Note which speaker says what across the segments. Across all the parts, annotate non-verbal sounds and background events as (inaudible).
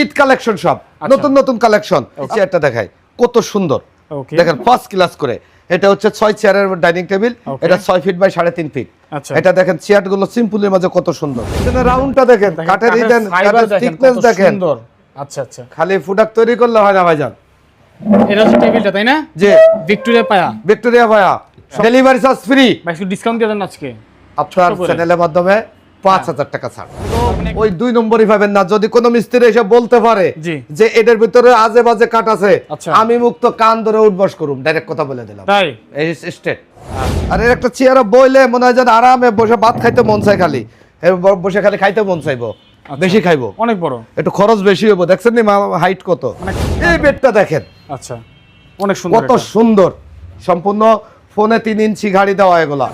Speaker 1: Eid collection সব।
Speaker 2: আচ্ছা।
Speaker 1: নতুন নতুন কালেকশন চেয়ারটা দেখায় কত সুন্দর। দেখেন ফার্স্ট ক্লাস করে। এটা হচ্ছে ছয় চেয়ারের ডাইনিং টেবিল এটা ছয় ফিট বাই সাড়ে তিন ফিট
Speaker 2: আচ্ছা।
Speaker 1: এটা দেখেন চেয়ারগুলো সিম্পলের মাঝে কত সুন্দর। রাউন্ডটা দেখেন কাঠের থিকনেস দেখেন
Speaker 2: আচ্ছা আচ্ছা।
Speaker 1: খালি প্রোডাক্ট তৈরি করলে হয় না ভাইজান।
Speaker 2: এটা হচ্ছে টেবিলটা তাই না?
Speaker 1: যে
Speaker 2: ভিক্টোরিয়া পায়া।
Speaker 1: ভিক্টোরিয়া ডেলিভারি চার্জ ফ্রি
Speaker 2: ভাই একটু ডিসকাউন্ট দিয়ে দেন আজকে।
Speaker 1: আপনার চ্যানেলের মাধ্যমে পাঁচ হাজার টাকা ছাড়। ওই দুই নম্বরই পাবেন না যদি কোনো মিস্ত্রি এসে বলতে পারে যে এটার ভিতরে আজে বাজে কাট আছে
Speaker 2: আচ্ছা।
Speaker 1: আমি মুক্ত কান ধরে উঠবস করুম ডাইরেক্ট কথা বলে দিলাম। স্টেট আর এর একটা চেয়ারে বইলে মনে হয় যেন আরামে বসে ভাত খাইতে মন চাই খালি। বসে খালি খাইতে মন চাইব
Speaker 2: আচ্ছা।
Speaker 1: বেশি খাইবো।
Speaker 2: অনেক বড়।
Speaker 1: একটু খরচ বেশি হইব দেখছেন নি হাইট কত? এই বেডটা দেখেন।
Speaker 2: আচ্ছা। অনেক সুন্দর
Speaker 1: কত সুন্দর। সম্পূর্ণ ফোনে তিন ইঞ্চি গাড়ি দেওয়া এগুলা।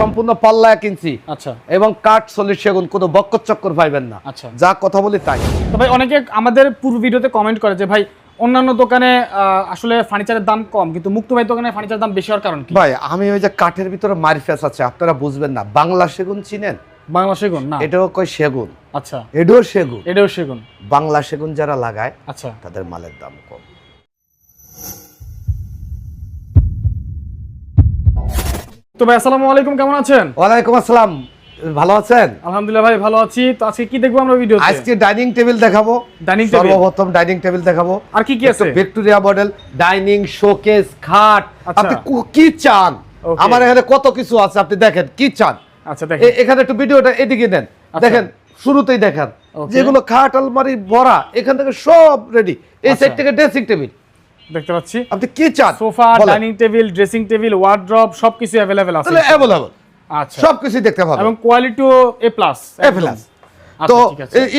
Speaker 1: সম্পূর্ণ পাল্লা এক ইঞ্চি।
Speaker 2: আচ্ছা।
Speaker 1: এবং কাঠ সলিড সেগুন কোনো বক্কর চক্কর পাইবেন না।
Speaker 2: আচ্ছা।
Speaker 1: যা কথা বলি তাই।
Speaker 2: ভাই অনেকে আমাদের পূর্ব ভিডিওতে কমেন্ট করে যে ভাই অন্যান্য দোকানে আসলে ফার্নিচারের দাম কম কিন্তু মুক্ত ভাই দোকানে ফার্নিচার দাম বেশি হওয়ার কারণ কি?
Speaker 1: ভাই আমি ওই যে কাঠের ভিতরে মারিফেস আছে আপনারা বুঝবেন না। বাংলা সেগুন চিনেন?
Speaker 2: বাংলা সেগুন না।
Speaker 1: এটাও কয় সেগুন?
Speaker 2: আচ্ছা।
Speaker 1: এটাও সেগুন।
Speaker 2: এটাও সেগুন।
Speaker 1: বাংলা সেগুন যারা লাগায়
Speaker 2: আচ্ছা।
Speaker 1: তাদের মালের দাম কম।
Speaker 2: তো ভাই আসসালামু আলাইকুম কেমন আছেন?
Speaker 1: ওয়ালাইকুম আসসালাম। ভালো আছেন?
Speaker 2: আলহামদুলিল্লাহ ভাই ভালো আছি। তো আজকে কি দেখব আমরা ভিডিওতে?
Speaker 1: আজকে ডাইনিং টেবিল দেখাবো।
Speaker 2: ডাইনিং টেবিল
Speaker 1: সর্বপ্রথম ডাইনিং টেবিল দেখাবো।
Speaker 2: আর কি কি আছে?
Speaker 1: ভিক্টোরিয়া মডেল ডাইনিং শোকেস খাট।
Speaker 2: আচ্ছা।
Speaker 1: আপনি কি চান? আমার এখানে কত কিছু আছে আপনি দেখেন কি চান?
Speaker 2: আচ্ছা দেখেন।
Speaker 1: এখানে একটু ভিডিওটা এদিকে দেন
Speaker 2: আচ্ছা।
Speaker 1: দেখেন শুরুতেই দেখেন। যেগুলো খাট আলমারি ভরা এখান থেকে সব রেডি এই
Speaker 2: আচ্ছা।
Speaker 1: সাইড থেকে ড্রেসিং টেবিল
Speaker 2: দেখতে পাচ্ছি।
Speaker 1: আপনি কি চান?
Speaker 2: Sofa dining table dressing table wardrobe সবকিছু অ্যাভেলেবেল আছে।
Speaker 1: তাহলে অ্যাভেলেবল
Speaker 2: আচ্ছা।
Speaker 1: সবকিছু দেখতে পাবেন।
Speaker 2: এবং কোয়ালিটিও এ প্লাস
Speaker 1: এ প্লাস
Speaker 2: আচ্ছা,
Speaker 1: তো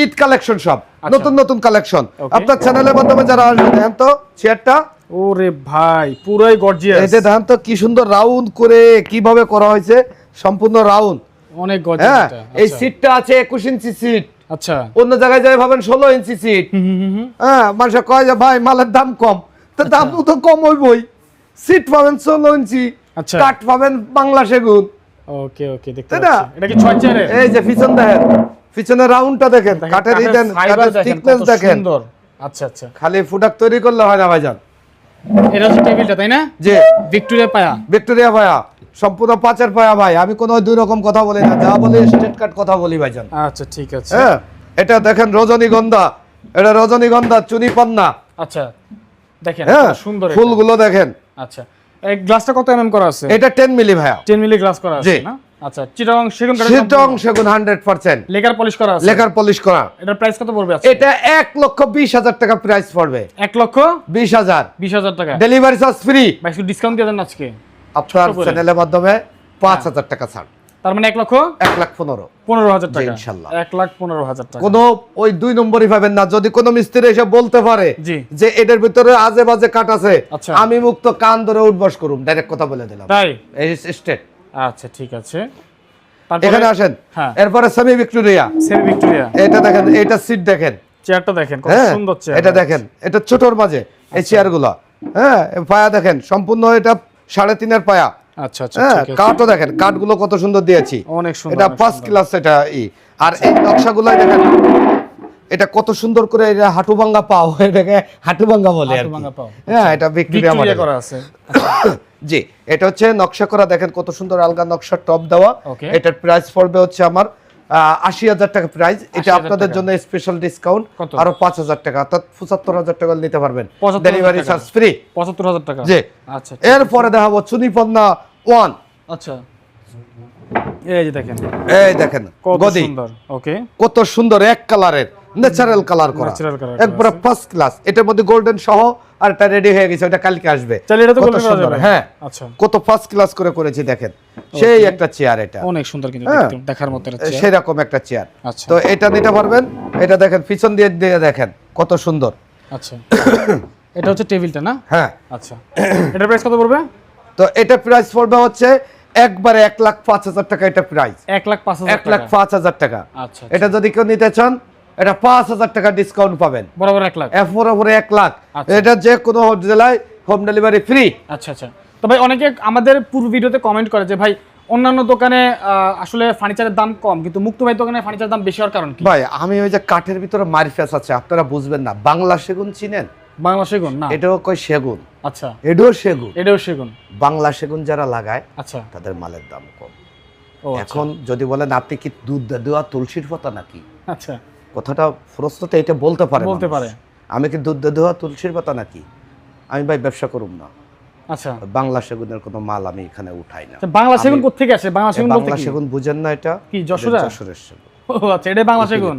Speaker 1: ঈদ কালেকশন সব।
Speaker 2: আচ্ছা।
Speaker 1: নতুন নতুন কালেকশন আপনার চ্যানেলের মাধ্যমে যারা আসবে দেখেন তো চেয়ারটা
Speaker 2: ওরে ভাই পুরোই গর্জিয়াস
Speaker 1: দেখেন তো কি সুন্দর রাউন্ড করে কীভাবে করা হয়েছে সম্পূর্ণ রাউন্ড
Speaker 2: অনেক গর্জিয়াস
Speaker 1: এই
Speaker 2: আচ্ছা।
Speaker 1: সিটটা আছে একুশ ইঞ্চি সিট
Speaker 2: আচ্ছা।
Speaker 1: অন্য জায়গায় যাই ভাবেন ষোলো ইঞ্চি সিট। হ্যাঁ মানুষ কয় যে ভাই মালের দাম কম। তো
Speaker 2: আচ্ছা।
Speaker 1: দাম তো কম হইবই। সিট পাবেন ষোলো ইঞ্চি
Speaker 2: আচ্ছা।
Speaker 1: কাঠ পাবেন বাংলা সেগুন।
Speaker 2: ওকে ওকে দেখতে এটা কি ছয় চেয়ারে?
Speaker 1: এই যে পিছন দেখেন পিছনের রাউন্ডটা দেখেন কাঠের ইদেন
Speaker 2: fiber
Speaker 1: কাঠের থিকনেস দেখেন।
Speaker 2: সুন্দর। আচ্ছা আচ্ছা।
Speaker 1: খালি প্রোডাক্ট তৈরি করলে হয় না ভাইজান।
Speaker 2: এটা হচ্ছে টেবিলটা তাই না?
Speaker 1: যে
Speaker 2: ভিক্টোরিয়া পায়া।
Speaker 1: ভিক্টোরিয়া ভাইয়া সম্পূর্ণ পাঁচের পায়া ভাই। আমি কোনো দুই রকম কথা বলি না। যা বলি স্ট্রেট কাট কথা বলি ভাইজান।
Speaker 2: আচ্ছা ঠিক আছে।
Speaker 1: হ্যাঁ এটা দেখেন রজনীগন্ধা। এটা রজনীগন্ধা চুনি পান্না।
Speaker 2: আচ্ছা। দেখেন
Speaker 1: হ্যাঁ
Speaker 2: সুন্দর।
Speaker 1: ফুলগুলো দেখেন।
Speaker 2: আচ্ছা এই গ্লাসটা কত এমএম করা আছে?
Speaker 1: এটা টেন মিলি ভাইয়া।
Speaker 2: 10 মিলি গ্লাস করা আছে না? আচ্ছা চিটাগং সেগুন কাঠের
Speaker 1: সেগুন হান্ড্রেড পার্সেন্ট
Speaker 2: লেকার পলিশ করা আছে?
Speaker 1: লেখার পলিশ করা।
Speaker 2: এটার প্রাইস কত পড়বে আজকে?
Speaker 1: এটা এক লক্ষ বিশ হাজার টাকা প্রাইস পড়বে।
Speaker 2: 1 লক্ষ
Speaker 1: বিশ হাজার।
Speaker 2: 20000 টাকা।
Speaker 1: ডেলিভারি চার্জ ফ্রি
Speaker 2: ভাই ডিসকাউন্ট দিয়ে দেন আজকে।
Speaker 1: আপনার চ্যানেলের মাধ্যমে পাঁচ হাজার টাকা ছাড়।
Speaker 2: তার মানে 1 লক্ষ?
Speaker 1: এক লাখ পনেরো।
Speaker 2: পনেরো হাজার টাকা।
Speaker 1: ইনশাল্লাহ।
Speaker 2: এক লাখ পনেরো হাজার টাকা।
Speaker 1: কোনো ওই দুই নম্বরই পাবেন না। যদি কোনো মিস্ত্রি এসে বলতে পারে যে এটার ভিতরে আজে বাজে কাট আছে
Speaker 2: আচ্ছা।
Speaker 1: আমি মুক্ত কান ধরে উঠবস করুম। ডাইরেক্ট কথা বলে দিলাম।
Speaker 2: তাই?
Speaker 1: স্টেট।
Speaker 2: আচ্ছা ঠিক আছে।
Speaker 1: এখানে আসেন।
Speaker 2: হ্যাঁ।
Speaker 1: এরপরে সেমি ভিক্টোরিয়া
Speaker 2: সেমি ভিক্টোরিয়া
Speaker 1: এটা দেখেন এটা সিট দেখেন।
Speaker 2: চেয়ারটা দেখেন কত
Speaker 1: হ্যাঁ
Speaker 2: সুন্দর চেয়ার
Speaker 1: এটা দেখেন এটা ছোটর মাঝে এই চেয়ারগুলো। হ্যাঁ পায়া দেখেন সম্পূর্ণ এটা সাড়ে তিনের পায়া।
Speaker 2: আচ্ছা আচ্ছা
Speaker 1: হ্যাঁ
Speaker 2: ঠিক আছে।
Speaker 1: কাঠও দেখেন কাঠগুলো কত সুন্দর দিয়েছি।
Speaker 2: অনেক সুন্দর
Speaker 1: এটা ফার্স্ট ক্লাস এটা ই। আর এই নকশাগুলো দেখেন এটা কত সুন্দর করে এটা হাঁটু ভাঙ্গা পাও এটাকে হাঁটু ভাঙ্গা বলে আর
Speaker 2: পাও।
Speaker 1: হ্যাঁ এটা ভিক্টোরিয়া
Speaker 2: ভিক্টোরিয়া
Speaker 1: মডেল
Speaker 2: করা আছে। (coughs)
Speaker 1: জি এটা হচ্ছে নকশা করা দেখেন কত সুন্দর আলগা নকশা টপ দেওয়া। এটার প্রাইস পড়বে হচ্ছে আমার আশি হাজার টাকা প্রাইস এটা আপনাদের জন্য স্পেশাল ডিসকাউন্ট? আরও পাঁচ হাজার টাকা। অর্থাৎ পঁচাত্তর হাজার টাকা নিতে পারবেন। ডেলিভারি চার্জ ফ্রি
Speaker 2: পঁচাত্তর হাজার টাকা।
Speaker 1: জি।
Speaker 2: আচ্ছা
Speaker 1: এরপরে দেখাবো চুনিপন্না ওয়ান
Speaker 2: আচ্ছা। এই যে দেখেন।
Speaker 1: এই দেখেন
Speaker 2: কত
Speaker 1: গদি।
Speaker 2: সুন্দর ওকে।
Speaker 1: কত সুন্দর এক কালারের ন্যাচারাল কালার করা। একবারে ফার্স্ট ক্লাস এটার মধ্যে গোল্ডেন সহ আর এটা রেডি হয়ে গেছে ওটা কালকে আসবে।
Speaker 2: তাহলে এটা তো
Speaker 1: কত সুন্দর, হ্যাঁ।
Speaker 2: আচ্ছা।
Speaker 1: কত ফার্স্ট ক্লাস করে করেছি দেখেন। সেই একটা চেয়ার এটা।
Speaker 2: অনেক সুন্দর কিন্তু
Speaker 1: হ্যাঁ।
Speaker 2: দেখার মতো
Speaker 1: সেরকম একটা চেয়ার
Speaker 2: আচ্ছা।
Speaker 1: তো এটা নিতে পারবেন। এটা দেখেন পিছন দিয়ে দিয়ে দেখেন কত সুন্দর।
Speaker 2: আচ্ছা। এটা হচ্ছে টেবিলটা না?
Speaker 1: হ্যাঁ।
Speaker 2: আচ্ছা। এটার প্রাইস কত পড়বে?
Speaker 1: তো এটা প্রাইস পড়বে হচ্ছে একবারে এক লাখ পাঁচ হাজার টাকা এটা প্রাইস
Speaker 2: এক লাখ পাঁচ
Speaker 1: এক লাখ পাঁচ হাজার টাকা।
Speaker 2: আচ্ছা।
Speaker 1: এটা যদি কেউ নিতে চান এটা পাঁচ হাজার টাকা ডিসকাউন্ট পাবেন।
Speaker 2: বরাবর এক লাখ।
Speaker 1: উপরে এক লাখ।
Speaker 2: আচ্ছা।
Speaker 1: এটা যে কোনো জেলায় হোম ডেলিভারি ফ্রি
Speaker 2: আচ্ছা আচ্ছা। তো ভাই অনেকে আমাদের পূর্ব ভিডিওতে কমেন্ট করে যে ভাই অন্যান্য দোকানে আসলে ফার্নিচারের দাম কম কিন্তু মুক্ত ভাই দোকানে ফার্নিচারের দাম বেশি হওয়ার কারণ কি?
Speaker 1: ভাই আমি ওই যে কাঠের ভিতরে মারিফেস আছে আপনারা বুঝবেন না। বাংলা সেগুন চিনেন?
Speaker 2: বাংলা সেগুন না।
Speaker 1: এটাও কয় সেগুন?
Speaker 2: আচ্ছা।
Speaker 1: এটাও সেগুন।
Speaker 2: এটাও সেগুন।
Speaker 1: বাংলা সেগুন যারা লাগায়
Speaker 2: আচ্ছা।
Speaker 1: তাদের মালের দাম কম।
Speaker 2: ও আচ্ছা।
Speaker 1: এখন যদি বলেন আপনি কি দুধ দেওয়া তুলসীর পাতা নাকি?
Speaker 2: আচ্ছা।
Speaker 1: কথাটা প্রশ্নতে এটা বলতে পারে
Speaker 2: বলতে পারে।
Speaker 1: আমি কি দুধ দেওয়া তুলসীর পাতা নাকি? আমি ভাই ব্যবসা করুম না।
Speaker 2: আচ্ছা।
Speaker 1: বাংলা সেগুনের কোনো মাল আমি এখানে উঠাই না।
Speaker 2: বাংলা সেগুন কোথেকে আসে? বাংলা সেগুন বলতে
Speaker 1: বাংলা সেগুন বুঝেন না এটা?
Speaker 2: কি, যশোরা?
Speaker 1: এটা যশোরের সেগুন।
Speaker 2: ও আচ্ছা এটাই বাংলা সেগুন?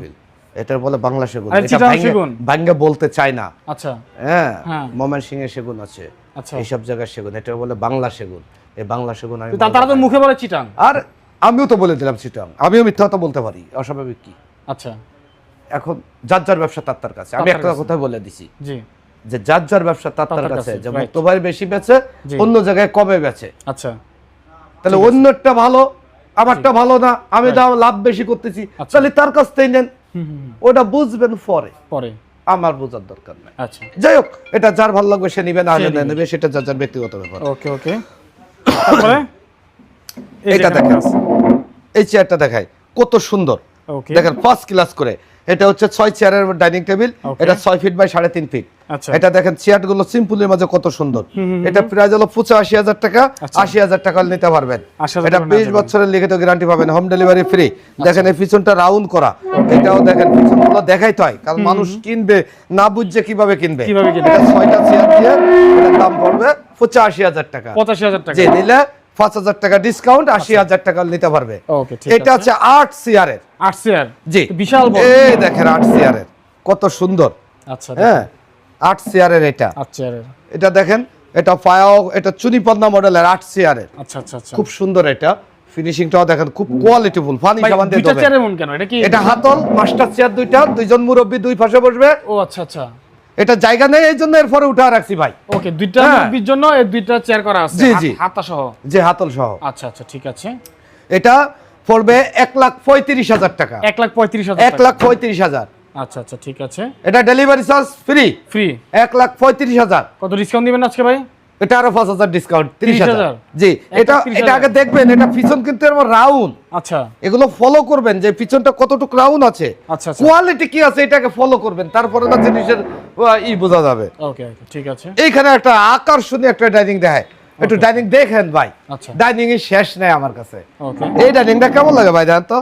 Speaker 1: এটা বলে বাংলা সেগুন। এটা? ভাঙ্গে বলতে চায় না।
Speaker 2: আচ্ছা।
Speaker 1: হ্যাঁ
Speaker 2: হ্যাঁ।
Speaker 1: ময়মন সিং এর সেগুন আছে।
Speaker 2: আচ্ছা।
Speaker 1: এইসব জায়গার সেগুন। এটা বলে বাংলা সেগুন। এই বাংলা সেগুন আমি
Speaker 2: তারা তো মুখে বলে চিটাং?
Speaker 1: আর আমিও তো বলে দিলাম চিটাং। আমিও মিথ্যা কথা বলতে পারি। অস্বাভাবিক কি?
Speaker 2: আচ্ছা।
Speaker 1: এখন যার যার ব্যবসা তার তার কাছে। আমি একটা কথা বলে দিছি।
Speaker 2: জি।
Speaker 1: যে যার যার ব্যবসা তার তার কাছে যে মুক্তভাই বেশি বেচে অন্য জায়গায় কমে বেচে।
Speaker 2: আচ্ছা।
Speaker 1: তাহলে অন্যটা ভালো আমারটা ভালো না আমি দাম লাভ বেশি করতেছি।
Speaker 2: আচ্ছা।
Speaker 1: তাহলে তার কাছ থেকে নেন। ওটা বুঝবেন পরে।
Speaker 2: পরে।
Speaker 1: আমার বোঝার দরকার নাই।
Speaker 2: আচ্ছা।
Speaker 1: যাই হোক এটা যার ভালো লাগবে সে নিবে না না নেবে। সেটা যার যার ব্যক্তিগত ব্যাপার।
Speaker 2: ওকে ওকে। তারপরে? এই
Speaker 1: এটা দেখেন। এই চেয়ারটা দেখাই। কত সুন্দর। দেখেন ফার্স্ট ক্লাস করে। এটা হচ্ছে ছয় চেয়ারের ডাইনিং টেবিল এটা ছয় ফিট বাই সাড়ে তিন ফিট।
Speaker 2: আচ্ছা।
Speaker 1: এটা দেখেন চেয়ারগুলো সিম্পলের মাঝে কত সুন্দর। এটা প্রাইস হলো পঁচাশি হাজার টাকা
Speaker 2: আচ্ছা।
Speaker 1: আশি হাজার টাকা নিতে পারবেন। এটা বিশ। বছরের লিখিত গ্যারান্টি পাবেন হোম ডেলিভারি ফ্রি দেখেন এই পিছনটা রাউন্ড করা। এটাও দেখেন পিছনগুলো দেখাইতে হয় কারণ মানুষ কিনবে না বুঝছে কীভাবে কিনবে।
Speaker 2: কীভাবে কিনবে?
Speaker 1: এটা ছয়টা চেয়ার দিয়ে এটার দাম পড়বে পঁচাশি হাজার টাকা।
Speaker 2: পঁচাশি হাজার টাকা।
Speaker 1: যে নিলে পাঁচ হাজার টাকা ডিসকাউন্ট আশি হাজার টাকা নিতে পারবে। এটা হচ্ছে আট
Speaker 2: আট
Speaker 1: জি।
Speaker 2: বিশাল
Speaker 1: এই দেখেন আট কত সুন্দর।
Speaker 2: আচ্ছা
Speaker 1: হ্যাঁ আট এটা।
Speaker 2: আট
Speaker 1: এটা দেখেন এটা পায়াও এটা মডেলের আট চেয়ারের
Speaker 2: আচ্ছা আচ্ছা আচ্ছা।
Speaker 1: খুব সুন্দর এটা। ফিনিশিংটাও দেখেন খুব কোয়ালিটিফুল ফানি সাবান দিয়ে
Speaker 2: কি
Speaker 1: এটা হাতল মাস্টার চেয়ার দুইটা দুইজন মুরব্বী দুই পাশে বসবে।
Speaker 2: ও আচ্ছা আচ্ছা।
Speaker 1: এটা জায়গা নেই এই জন্য এরপরে উঠা রাখছি ভাই।
Speaker 2: ওকে দুইটা
Speaker 1: হ্যাঁ।
Speaker 2: মুরব্বির জন্য এই দুইটা চেয়ার করা আছে
Speaker 1: জি,
Speaker 2: হাত-
Speaker 1: জি।
Speaker 2: হাতা সহ
Speaker 1: যে হাতল সহ
Speaker 2: আচ্ছা আচ্ছা ঠিক আছে।
Speaker 1: এটা পড়বে এক লাখ পঁয়ত্রিশ হাজার টাকা।
Speaker 2: এক লাখ পঁয়ত্রিশ হাজার
Speaker 1: এক লাখ পঁয়ত্রিশ হাজার।
Speaker 2: আচ্ছা আচ্ছা ঠিক আছে।
Speaker 1: এটা ডেলিভারি চার্জ ফ্রি
Speaker 2: ফ্রি
Speaker 1: এক লাখ পঁয়ত্রিশ হাজার।
Speaker 2: কত ডিসকাউন্ট দিবেন আজকে ভাই?
Speaker 1: এটা আরও পাঁচ হাজার ডিসকাউন্ট তিরিশ হাজার।
Speaker 2: 30,000
Speaker 1: জি এটা এটা আগে দেখবেন এটা পিছন কিন্তু রাউন্ড
Speaker 2: আচ্ছা।
Speaker 1: এগুলো ফলো করবেন যে পিছনটা কতটুকু রাউন্ড আছে।
Speaker 2: আচ্ছা আচ্ছা।
Speaker 1: কোয়ালিটি কি আছে এটাকে ফলো করবেন তারপরে না জিনিসের ই বোঝা যাবে।
Speaker 2: ওকে ঠিক আছে।
Speaker 1: এইখানে একটা আকর্ষণীয় একটা ডাইনিং দেখায়। একটু ডাইনিং দেখেন ভাই।
Speaker 2: আচ্ছা।
Speaker 1: ডাইনিং এর শেষ নেই আমার কাছে। এই ডাইনিংটা কেমন লাগে ভাই দেন তো?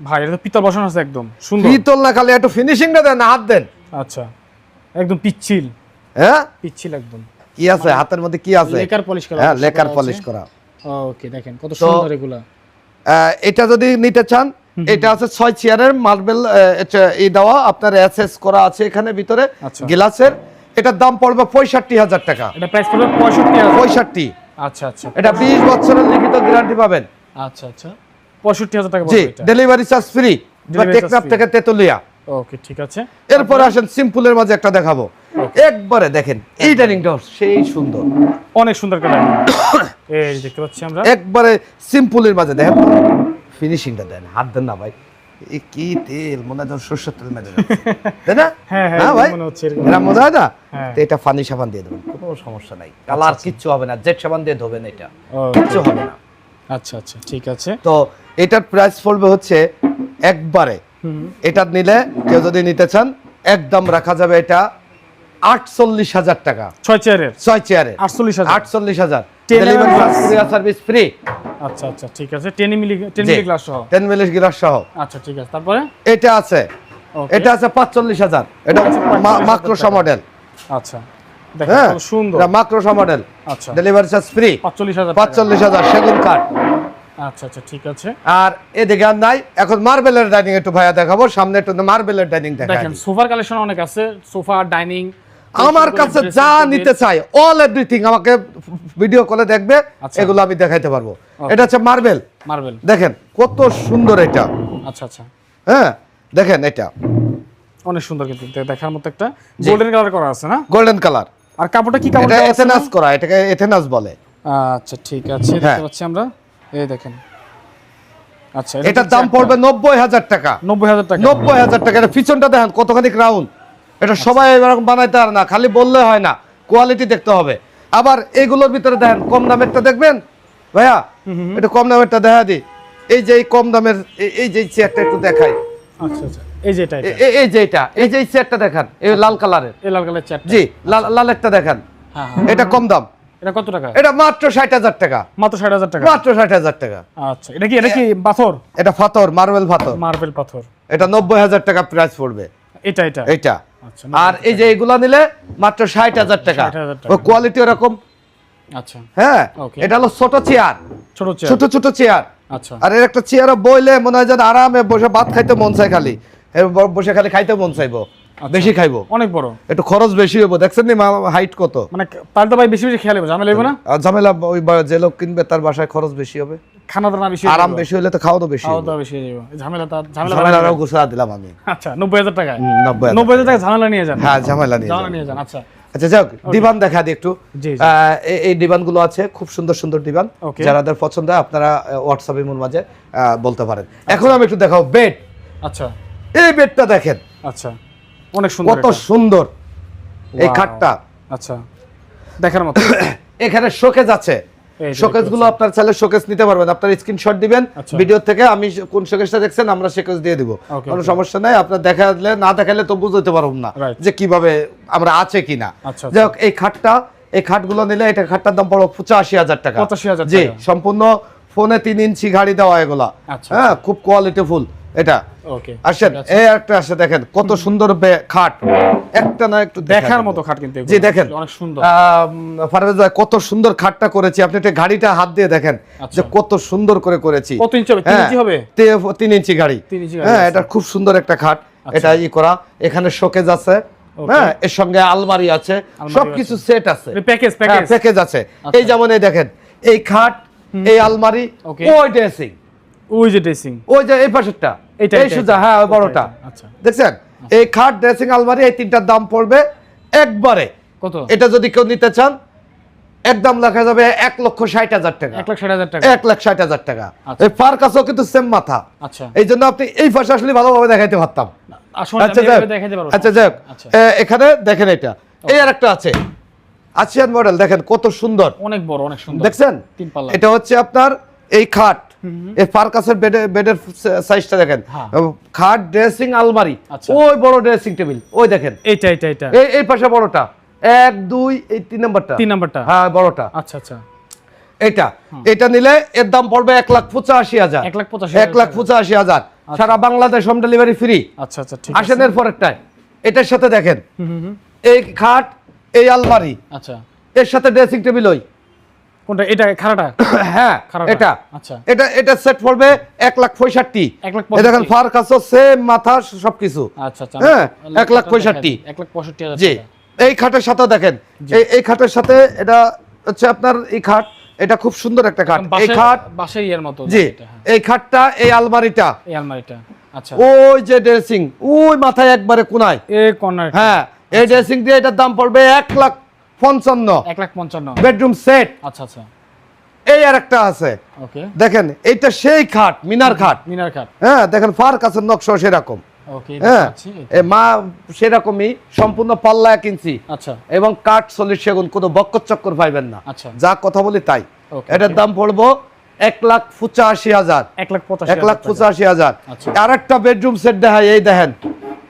Speaker 2: ভাই এটা পিতল বসানো আছে একদম সুন্দর।
Speaker 1: পিতল না খালি একটু ফিনিশিংটা দেন হাত দেন।
Speaker 2: আচ্ছা। একদম পিচ্ছিল।
Speaker 1: হ্যাঁ?
Speaker 2: পিচ্ছিল একদম।
Speaker 1: কি আছে? হাতের মধ্যে কি আছে?
Speaker 2: লেকার পলিশ করা
Speaker 1: হ্যাঁ লেকার পলিশ করা।
Speaker 2: ওকে দেখেন কত সুন্দর এগুলা।
Speaker 1: এটা যদি নিতে চান এটা আছে ছয় চেয়ারের মার্বেল এই দেওয়া আপনার এসএস করা আছে এখানে ভিতরে
Speaker 2: আচ্ছা।
Speaker 1: গ্লাসের। এটার দাম পড়বে পঁয়ষট্টি হাজার টাকা।
Speaker 2: এটা প্রাইস পড়বে পঁয়ষট্টি
Speaker 1: পঁয়ষট্টি।
Speaker 2: আচ্ছা আচ্ছা।
Speaker 1: এটা বিশ বছরের লিখিত গ্যারান্টি পাবেন।
Speaker 2: আচ্ছা আচ্ছা। পঁয়ষট্টি হাজার টাকা
Speaker 1: জি ডেলিভারি চার্জ ফ্রি টেকনাফ থেকে তেতুলিয়া।
Speaker 2: ওকে ঠিক আছে।
Speaker 1: এরপর আসেন সিম্পলের মাঝে একটা দেখাবো। একবারে দেখেন এই ডাইনিংটা সেই সুন্দর।
Speaker 2: অনেক সুন্দর করে (coughs) এই দেখতে পাচ্ছি আমরা।
Speaker 1: একবারে সিম্পলের মাঝে দেখেন ফিনিশিংটা দেন হাত দেন না ভাই। কি তেল মনে হয় সর্ষের তেল মেজে (laughs) তাই না?
Speaker 2: হ্যাঁ, হ্যাঁ,
Speaker 1: ভাই?
Speaker 2: মনে। এরকম
Speaker 1: মনে হয় না?
Speaker 2: হ্যাঁ।
Speaker 1: তো এটা ফানি সাবান দিয়ে দেবেন কোনো সমস্যা নাই। কালার কিচ্ছু হবে না জেট সাবান দিয়ে ধোবেন এটা। কিচ্ছু হবে না।
Speaker 2: আচ্ছা আচ্ছা ঠিক আছে।
Speaker 1: তো এটার প্রাইস পড়বে হচ্ছে একবারে এটা নিলে কেউ যদি নিতে চান একদম রাখা যাবে এটা আটচল্লিশ হাজার টাকা।
Speaker 2: ছয় চেয়ারের?
Speaker 1: ছয় চেয়ারে
Speaker 2: আটচল্লিশ হাজার।
Speaker 1: আটচল্লিশ হাজার।
Speaker 2: Ten
Speaker 1: delivery
Speaker 2: mm
Speaker 1: charge courier service free
Speaker 2: আচ্ছা আচ্ছা ঠিক আছে। Ten milli ten milli glass সহ?
Speaker 1: টেন মিলিশ গিলাস সহ।
Speaker 2: আচ্ছা ঠিক আছে। তারপরে?
Speaker 1: এটা আছে। এটা আছে পাঁচচল্লিশ হাজার। এটা
Speaker 2: আচ্ছা, 45,000
Speaker 1: মাক্রোসা মডেল
Speaker 2: আচ্ছা।
Speaker 1: হ্যাঁ
Speaker 2: সুন্দর।
Speaker 1: মাক্রোসা মডেল
Speaker 2: আচ্ছা।
Speaker 1: ডেলিভারি চার্জ ফ্রি
Speaker 2: পাঁচচল্লিশ হাজার
Speaker 1: পাঁচচল্লিশ হাজার। সেগুন কাঠ
Speaker 2: আচ্ছা আচ্ছা ঠিক আছে।
Speaker 1: আর এদিকে আর নাই। এখন মার্বেলের ডাইনিং একটু ভাইয়া দেখাবো সামনে একটু মার্বেলের ডাইনিং
Speaker 2: দেখেন সোফার কালেকশন অনেক আছে সোফা ডাইনিং
Speaker 1: আমার কাছে যা নিতে চাই অল এভরিথিং আমাকে ভিডিও কলে দেখবে
Speaker 2: আচ্ছা।
Speaker 1: এগুলো আমি দেখাইতে পারব। এটা হচ্ছে মার্বেল
Speaker 2: মার্বেল
Speaker 1: দেখেন কত সুন্দর এটা।
Speaker 2: আচ্ছা আচ্ছা।
Speaker 1: হ্যাঁ দেখেন এটা।
Speaker 2: অনেক সুন্দর কিন্তু দেখার মতো একটা গোল্ডেন কালার করা আছে না?
Speaker 1: গোল্ডেন কালার
Speaker 2: আর কাপড়টা কি কাপড়
Speaker 1: এটা? এথেনাস করা এটাকে এথেনাস বলে।
Speaker 2: আচ্ছা ঠিক আছে
Speaker 1: হ্যাঁ।
Speaker 2: দেখতে পাচ্ছি আমরা। এই দেখেন। আচ্ছা
Speaker 1: এটার দাম পড়বে নব্বই হাজার টাকা।
Speaker 2: নব্বই হাজার টাকা।
Speaker 1: নব্বই হাজার টাকা এটা পিছনটা দেখেন কতখানি রাউন্ড এটা সবাই এরকম বানাইতে আর না খালি বললে হয় না কোয়ালিটি দেখতে হবে। আবার এগুলোর ভিতরে দেখেন কম দামেরটা দেখবেন? ভাইয়া একটু কম দামেরটা দেখা দি। এই যে এই কম দামের এই- যে চেয়ারটা একটু দেখাই।
Speaker 2: আচ্ছা আচ্ছা এই যে এটা এটা।
Speaker 1: এই যে এটা এই যে এই চেয়ারটা দেখান এই লাল কালারের
Speaker 2: এই লাল কালার চারটা
Speaker 1: জি লাল লাল একটা দেখান।
Speaker 2: হ্যাঁ হ্যাঁ।
Speaker 1: এটা কম দাম।
Speaker 2: এটা কত টাকা?
Speaker 1: এটা মাত্র ষাট হাজার টাকা।
Speaker 2: মাত্র ষাট হাজার টাকা।
Speaker 1: মাত্র ষাট হাজার টাকা।
Speaker 2: আচ্ছা এটা কি এটা কি পাথর?
Speaker 1: এটা ফাতর মার্বেল ফাতর
Speaker 2: মার্বেল পাথর।
Speaker 1: এটা নব্বই হাজার টাকা প্রাইস পড়বে।
Speaker 2: এটা এটা।
Speaker 1: এটা।
Speaker 2: আচ্ছা
Speaker 1: আর এই যে এগুলা নিলে মাত্র ষাট হাজার টাকা।
Speaker 2: 60,000 টাকা।
Speaker 1: ওই কোয়ালিটি ওরকম।
Speaker 2: আচ্ছা।
Speaker 1: হ্যাঁ এটা হলো ছোট চেয়ার
Speaker 2: ছোট চেয়ার
Speaker 1: ছোট ছোট চেয়ার
Speaker 2: আচ্ছা।
Speaker 1: আর এর একটা চেয়ারে বইলে মনে হয় যেন আরামে বসে ভাত খাইতে মন চাই খালি। বসে খালি খাইতে মন চাইব। বেশি খাইবো?
Speaker 2: অনেক বড়।
Speaker 1: একটু খরচ বেশি হইব। দেখছেন নি হাইট কত?
Speaker 2: মানে তো ভাই বেশি বেশি খেয়াল হবে ঝামেলা হবে না?
Speaker 1: ঝামেলা ওই যে লোক কিনবে তার বাসায় খরচ বেশি হবে।
Speaker 2: খানা দানা বেশি
Speaker 1: আরাম বেশি হলে তো খাওয়া বেশি
Speaker 2: খাওয়া। দাওয়া বেশি হয়ে যাবে ঝামেলা তার ঝামেলা
Speaker 1: ঝামেলা আরও গুছা দিলাম আমি।
Speaker 2: আচ্ছা নব্বই হাজার টাকায়?
Speaker 1: হুম, নব্বই হাজার।
Speaker 2: নব্বই হাজার টাকা ঝামেলা নিয়ে যান।
Speaker 1: হ্যাঁ ঝামেলা নিয়ে
Speaker 2: ঝামেলা নিয়ে যান আচ্ছা।
Speaker 1: আচ্ছা যাক দেখা দিই একটু। এই- আছে খুব সুন্দর সুন্দর ডিবান
Speaker 2: Okay.
Speaker 1: যারাদের পছন্দ আপনারা হোয়াটসঅ্যাপের মোর মাঝে বলতে পারেন। এখন আমি একটু দেখাবো বেড
Speaker 2: আচ্ছা।
Speaker 1: এই বেডটা দেখেন।
Speaker 2: আচ্ছা। অনেক সুন্দর
Speaker 1: কত। সুন্দর এই খাটটা।
Speaker 2: আচ্ছা দেখার মতো। (coughs)
Speaker 1: এখানে শোকেজ আছে। শোকেজগুলো আপনার চাইলে শোকেজ নিতে পারবেন। আপনার স্ক্রিনশট দিবেন
Speaker 2: আচ্ছা।
Speaker 1: ভিডিও থেকে আমি কোন শোকেজটা দেখছেন আমরা শোকেজ দিয়ে দিব। কোনো সমস্যা নাই আপনার দেখালে না দেখালে তো বুঝতে পারব না যে কীভাবে আমরা আছে কিনা।
Speaker 2: আচ্ছা,
Speaker 1: যাই হোক এই খাটটা এই খাটগুলো নিলে এটা খাটটার দাম পড়ো পঁচাশি হাজার টাকা।
Speaker 2: 85,000
Speaker 1: জি
Speaker 2: টাকা।
Speaker 1: সম্পূর্ণ ফোনে তিন ইঞ্চি গাড়ি দেওয়া এগুলা।
Speaker 2: আচ্ছা।
Speaker 1: হ্যাঁ খুব কোয়ালিটি ফুল এটা। আসেন এই একটা আসে দেখেন কত সুন্দর খাট। একটা না একটু
Speaker 2: দেখার মতো খাট কিন্তু
Speaker 1: জি দেখেন।
Speaker 2: অনেক সুন্দর।
Speaker 1: ফারভেজ ভাই কত সুন্দর খাটটা করেছি। আপনি একটা গাড়িটা হাত দিয়ে দেখেন
Speaker 2: আচ্ছা।
Speaker 1: যে কত সুন্দর করে করেছি।
Speaker 2: কত ইঞ্চি হবে? তিন
Speaker 1: হ্যাঁ,
Speaker 2: ইঞ্চি হবে?
Speaker 1: তে- তিন ইঞ্চি গাড়ি।
Speaker 2: তিন ইঞ্চি গাড়ি
Speaker 1: হ্যাঁ এটা খুব সুন্দর একটা খাট।
Speaker 2: আচ্ছা।
Speaker 1: এটা ই করা। এখানে শোকেজ আছে। হ্যাঁ এর সঙ্গে আলমারি আছে। সবকিছু সেট আছে।
Speaker 2: প্যাকেজ
Speaker 1: হ্যাঁ
Speaker 2: প্যাকেজ
Speaker 1: প্যাকেজ আছে।
Speaker 2: আচ্ছা।
Speaker 1: এই যেমন এই দেখেন এই খাট এই আলমারি. ওই ড্রেসিং
Speaker 2: ওই যে ড্রেসিং
Speaker 1: ওই যে এই পাশেরটা।
Speaker 2: এইটা,
Speaker 1: এই সুজা হ্যাঁ বড়টা।
Speaker 2: আচ্ছা।
Speaker 1: দেখছেন? এই খাট ড্রেসিং আলমারি এই তিনটার দাম পড়বে একবারে।
Speaker 2: কত?
Speaker 1: এটা যদি কেউ নিতে চান একদম লেখা যাবে এক লক্ষ ষাট হাজার টাকা।
Speaker 2: এক লাখ ষাট হাজার টাকা।
Speaker 1: এক লাখ ষাট হাজার টাকা।
Speaker 2: আচ্ছা।
Speaker 1: এই পার কাছেও কিন্তু সেম মাথা।
Speaker 2: আচ্ছা।
Speaker 1: এই জন্য আপনি এই পাশে আসলে ভালোভাবে দেখাইতে পারতাম। আচ্ছা আচ্ছা যাক
Speaker 2: আচ্ছা।
Speaker 1: এখানে দেখেন এটা। এই আর একটা আছে। আসিয়ান মডেল দেখেন কত সুন্দর।
Speaker 2: অনেক বড় অনেক সুন্দর।
Speaker 1: দেখছেন? এটা হচ্ছে আপনার এই খাট। এই পার্কাসের বেডের বেডের সাইজটা দেখেন।
Speaker 2: হ্যাঁ।
Speaker 1: খাট ড্রেসিং আলমারি।
Speaker 2: আচ্ছা।
Speaker 1: ওই বড় ড্রেসিং টেবিল ওই দেখেন।
Speaker 2: এইটা এইটা এইটা।
Speaker 1: এই পাশে বড়টা। এক দুই এই তিন নাম্বারটা।
Speaker 2: তিন নাম্বারটা?
Speaker 1: হ্যাঁ বড়টা।
Speaker 2: আচ্ছা আচ্ছা।
Speaker 1: এটা এটা নিলে এর দাম পড়বে এক লাখ পঁচাশি হাজার।
Speaker 2: এক লাখ পঁচাশি
Speaker 1: এক লাখ পঁচাশি হাজার। সারা বাংলাদেশ হোম ডেলিভারি ফ্রি।
Speaker 2: আচ্ছা আচ্ছা ঠিক
Speaker 1: আসেন এর পরেরটায়। এটার সাথে দেখেন। এই খাট এই আলমারি।
Speaker 2: আচ্ছা।
Speaker 1: এর সাথে ড্রেসিং টেবিল ওই।
Speaker 2: কোনটা? এটা খারাটা (coughs)
Speaker 1: হ্যাঁ এটা।
Speaker 2: আচ্ছা।
Speaker 1: এটা এটা সেট পড়বে লাখ
Speaker 2: লাখ
Speaker 1: দেখেন
Speaker 2: পঁয়ষট্টি।
Speaker 1: ফার কাছে সেম মাথা সবকিছু।
Speaker 2: আচ্ছা আচ্ছা
Speaker 1: হ্যাঁ, লাখ
Speaker 2: লাখ হাজার
Speaker 1: জি। এই খাটের সাথে দেখেন এই এই খাটের সাথে এটা হচ্ছে আপনার এই খাট এটা খুব সুন্দর একটা খাট। এই খাট
Speaker 2: বাঁশের ইয়ের মতো
Speaker 1: জি
Speaker 2: হ্যাঁ।
Speaker 1: এই খাটটা এই আলমারিটা।
Speaker 2: এই আলমারিটা আচ্ছা।
Speaker 1: ওই যে ড্রেসিং ওই মাথায় একবারে কোনায়।
Speaker 2: এই কর্নার
Speaker 1: হ্যাঁ এই ড্রেসিং দিয়ে এটার দাম পড়বে এক লাখ পঞ্চান্ন।
Speaker 2: এক লাখ পঞ্চান্ন।
Speaker 1: Bedroom set.
Speaker 2: আচ্ছা আচ্ছা।
Speaker 1: এই আর একটা আছে।
Speaker 2: ওকে।
Speaker 1: দেখেন এইটা সেই খাট মিনার খাট।
Speaker 2: মিনার কাঠ
Speaker 1: হ্যাঁ দেখেন ফার কাছের নকশা সেরকম। হ্যাঁ মা সেরকমই সম্পূর্ণ পাল্লা ইঞ্চি।
Speaker 2: আচ্ছা।
Speaker 1: এবং কাঠ সলিড সেগুন কোনো বক্কর চক্কর পাইবেন না।
Speaker 2: আচ্ছা।
Speaker 1: যা কথা বলি তাই। এটার দাম পড়ব এক লাখ পঁচাশি হাজার।
Speaker 2: এক লাখ হাজার
Speaker 1: পঁচাশি হাজার।
Speaker 2: আচ্ছা।
Speaker 1: আর একটা বেডরুম সেট দেখায় এই দেখেন।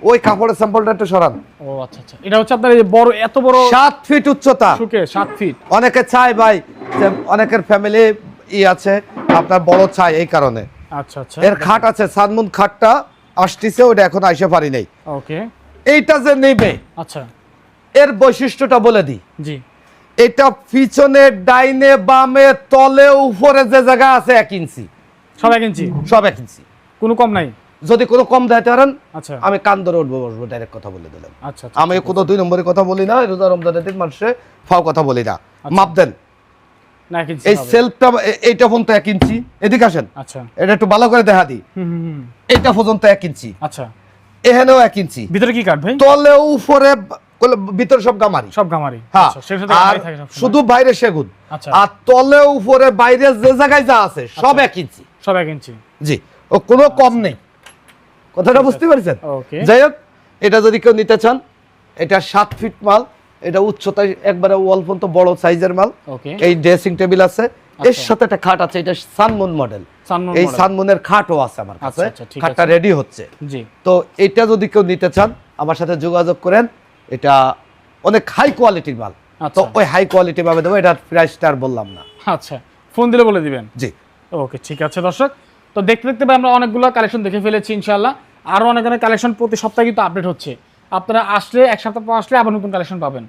Speaker 1: ওই কাপড়ের স্যাম্পলটা একটু সরান।
Speaker 2: ও আচ্ছা আচ্ছা। এটা হচ্ছে আপনার এই বড় এত বড়
Speaker 1: সাত ফিট উচ্চতা।
Speaker 2: সুকে সাত ফিট
Speaker 1: অনেকে চায় ভাই অনেকের ফ্যামিলি ই আছে আপনার বড় চাই এই কারণে।
Speaker 2: আচ্ছা আচ্ছা।
Speaker 1: এর খাট আছে সানমুন খাটটা আসতেছে ওটা এখন আইসে পারি নাই।
Speaker 2: ওকে।
Speaker 1: এইটা যে নেবে
Speaker 2: আচ্ছা।
Speaker 1: এর বৈশিষ্ট্যটা বলে দিই।
Speaker 2: জি।
Speaker 1: এটা পিছনে ডাইনে বামে তলে উপরে যে জায়গা আছে এক ইঞ্চি।
Speaker 2: সব এক ইঞ্চি?
Speaker 1: সব এক ইঞ্চি।
Speaker 2: কোনো কম নাই?
Speaker 1: যদি কোনো কম দেখাতে পারেন
Speaker 2: আচ্ছা।
Speaker 1: আমি কান ধরে উঠবো বসবো ডাইরেক্ট কথা বলে দিলাম।
Speaker 2: আচ্ছা আচ্ছা
Speaker 1: আমি কোনো দুই নম্বরের কথা বলি না রোজা রমজানের দিন মানুষে ফাও কথা বলি না। মাপ দেন। এই সেলফটা এইটা পর্যন্ত এক ইঞ্চি। এদিকে আসেন।
Speaker 2: আচ্ছা।
Speaker 1: এটা একটু ভালো করে দেখা দিই এইটা পর্যন্ত এক ইঞ্চি।
Speaker 2: আচ্ছা।
Speaker 1: এখানেও এক ইঞ্চি।
Speaker 2: ভিতরে কি কাঠ ভাই?
Speaker 1: তলে উপরে ভিতরে সব গামারি।
Speaker 2: সব গামারি।
Speaker 1: হ্যাঁ। আর। শুধু বাইরে সেগুন। আর তলে উপরে বাইরে যে জায়গায় যা আছে সব এক ইঞ্চি।
Speaker 2: সব এক ইঞ্চি।
Speaker 1: জি। ও কোনো কম নেই। কথাটা বুঝতে পারছেন? যাই হোক এটা যদি কেউ নিতে চান এটা সাত ফিট মাল এটা উচ্চতায় একবারে ওয়াল পর্যন্ত বড় সাইজের মাল। এই ড্রেসিং টেবিল আছে। এর সাথে একটা খাট আছে এটা সানমুন মডেল এই। সানমুনের খাটও আছে আমার কাছে।
Speaker 2: আচ্ছা, আচ্ছা, ঠিক
Speaker 1: খাটটা রেডি হচ্ছে। তো এটা যদি কেউ নিতে চান আমার সাথে যোগাযোগ করেন। এটা অনেক হাই কোয়ালিটির মাল।
Speaker 2: আচ্ছা।
Speaker 1: তো ওই হাই কোয়ালিটি ভাবে দেবো এটার প্রাইসটা আর বললাম না।
Speaker 2: আচ্ছা ফোন দিলে বলে দিবেন।
Speaker 1: জি।
Speaker 2: ওকে ঠিক আছে দর্শক। তো দেখতে দেখতে আমরা অনেকগুলো কালেকশন দেখে ফেলেছি ইনশাল্লাহ আরও অনেক অনেক কালেকশন প্রতি সপ্তাহে কিন্তু আপডেট হচ্ছে। আপনারা আসলে এক সপ্তাহ পর আসলে আবার নতুন কালেকশন পাবেন।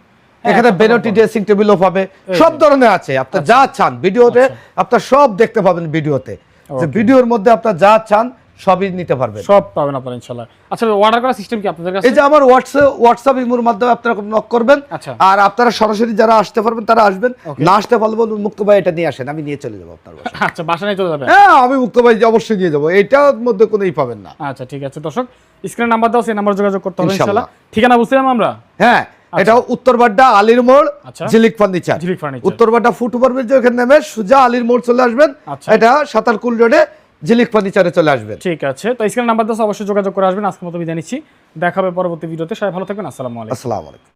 Speaker 1: এখানে
Speaker 2: বেনটি
Speaker 1: ড্রেসিং টেবিলও পাবে। সব ধরনের আছে। আপনার যা চান ভিডিওতে আপনার সব দেখতে পাবেন ভিডিওতে। যে ভিডিওর মধ্যে আপনার যা চান সবই নিতে পারবেন।
Speaker 2: সব পাবেন আপনারা ইনশাল্লাহ আচ্ছা অর্ডার করার সিস্টেম কি আপনাদের কাছে?
Speaker 1: এই যে আমার হোয়াটসঅ্যাপ হোয়াটসঅ্যাপ ইমোর মাধ্যমে আপনারা নক করবেন।
Speaker 2: আচ্ছা।
Speaker 1: আর আপনারা সরাসরি যারা আসতে পারবেন তারা আসবেন। না আসতে পারলে বলুন মুক্ত ভাই এটা নিয়ে আসেন আমি নিয়ে চলে যাব আপনার বাসায়।
Speaker 2: আচ্ছা বাসা নিয়ে চলে যাবেন?
Speaker 1: হ্যাঁ আমি মুক্ত ভাই অবশ্যই নিয়ে যাব এটার মধ্যে কোনো ই পাবেন না।
Speaker 2: আচ্ছা ঠিক আছে দর্শক স্ক্রিন নাম্বার দাও সেই নাম্বার যোগাযোগ করতে হবে। ইনশাল্লাহ। ঠিকানা বুঝছিলাম আমরা?
Speaker 1: হ্যাঁ এটা উত্তর বাড্ডা আলীর মোড়
Speaker 2: আচ্ছা।
Speaker 1: ঝিলিক ফার্নিচার।
Speaker 2: ঝিলিক furniture।
Speaker 1: উত্তর বাড্ডা ফুট ওভারব্রিজ ওখানে নেমে সুজা আলীর মোড় চলে আসবেন।
Speaker 2: আচ্ছা।
Speaker 1: এটা সাতারকুল রোডে ঝিলিক ফার্নিচারে চলে আসবেন।
Speaker 2: ঠিক আছে তো স্ক্রিন নাম্বার দাও অবশ্যই যোগাযোগ করে আসবেন। আজকের মতো বিদায় নিচ্ছি। দেখা হবে পরবর্তী ভিডিওতে। সবাই ভালো থাকবেন। আসসালামু আলাইকুম।
Speaker 1: আসসালামু আলাইকুম।